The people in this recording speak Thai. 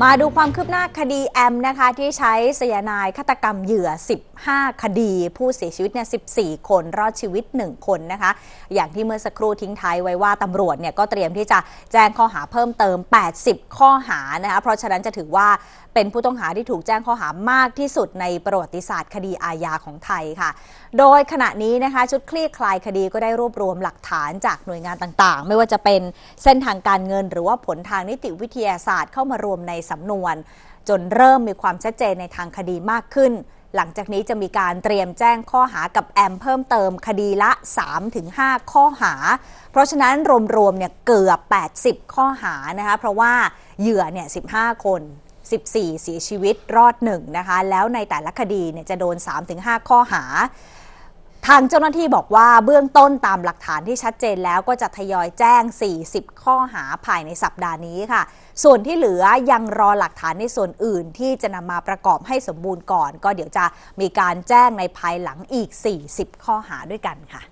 มาดูความคืบหน้าคดีแอมนะคะที่ใช้สยนายฆาตกรรมเหยื่อ 15 คดี ผู้เสียชีวิตเนี่ย 14 คนรอดชีวิต 1 คนนะคะ อย่างที่เมื่อสักครู่ทิ้งท้ายไว้ว่าตำรวจเนี่ยก็เตรียมที่จะแจ้งข้อหาเพิ่มเติม 80 ข้อหานะคะ เพราะฉะนั้นจะถือว่าเป็นผู้ต้องหาที่ถูกแจ้งข้อหามากที่สุดในประวัติศาสตร์คดีอาญาของไทยค่ะ โดยขณะนี้นะคะชุดคลี่คลายคดีก็ได้รวบรวมหลักฐานจากหน่วยงานต่างๆ ไม่ว่าจะเป็นเส้นทางการเงิน หรือว่าผลทางนิติวิทยาศาสตร์เข้ามารวมในสำนวน จนเริ่มมีความชัดเจนในทางคดีมากขึ้น หลังจากนี้จะมีการเตรียมแจ้งข้อหากับแอมเพิ่มเติมคดีละ 3-5 ข้อหา เพราะฉะนั้นรวมๆเนี่ยเกือบ 80 ข้อหานะคะเพราะว่าเหยื่อเนี่ย 15 คน 14 เสียชีวิตรอดหนึ่งนะคะแล้วในแต่ละคดีเนี่ยจะโดน 3-5 ข้อหา ทางเจ้าหน้าที่บอกว่าเบื้องต้นตามหลักฐานที่ชัดเจนแล้วก็จะทยอยแจ้ง 40 ข้อหาภายในสัปดาห์นี้ค่ะ ส่วนที่เหลือยังรอหลักฐานในส่วนอื่น ที่จะนำมาประกอบให้สมบูรณ์ก่อน ก็เดี๋ยวจะมีการแจ้งในภายหลังอีก 40 ข้อหาด้วยกันค่ะ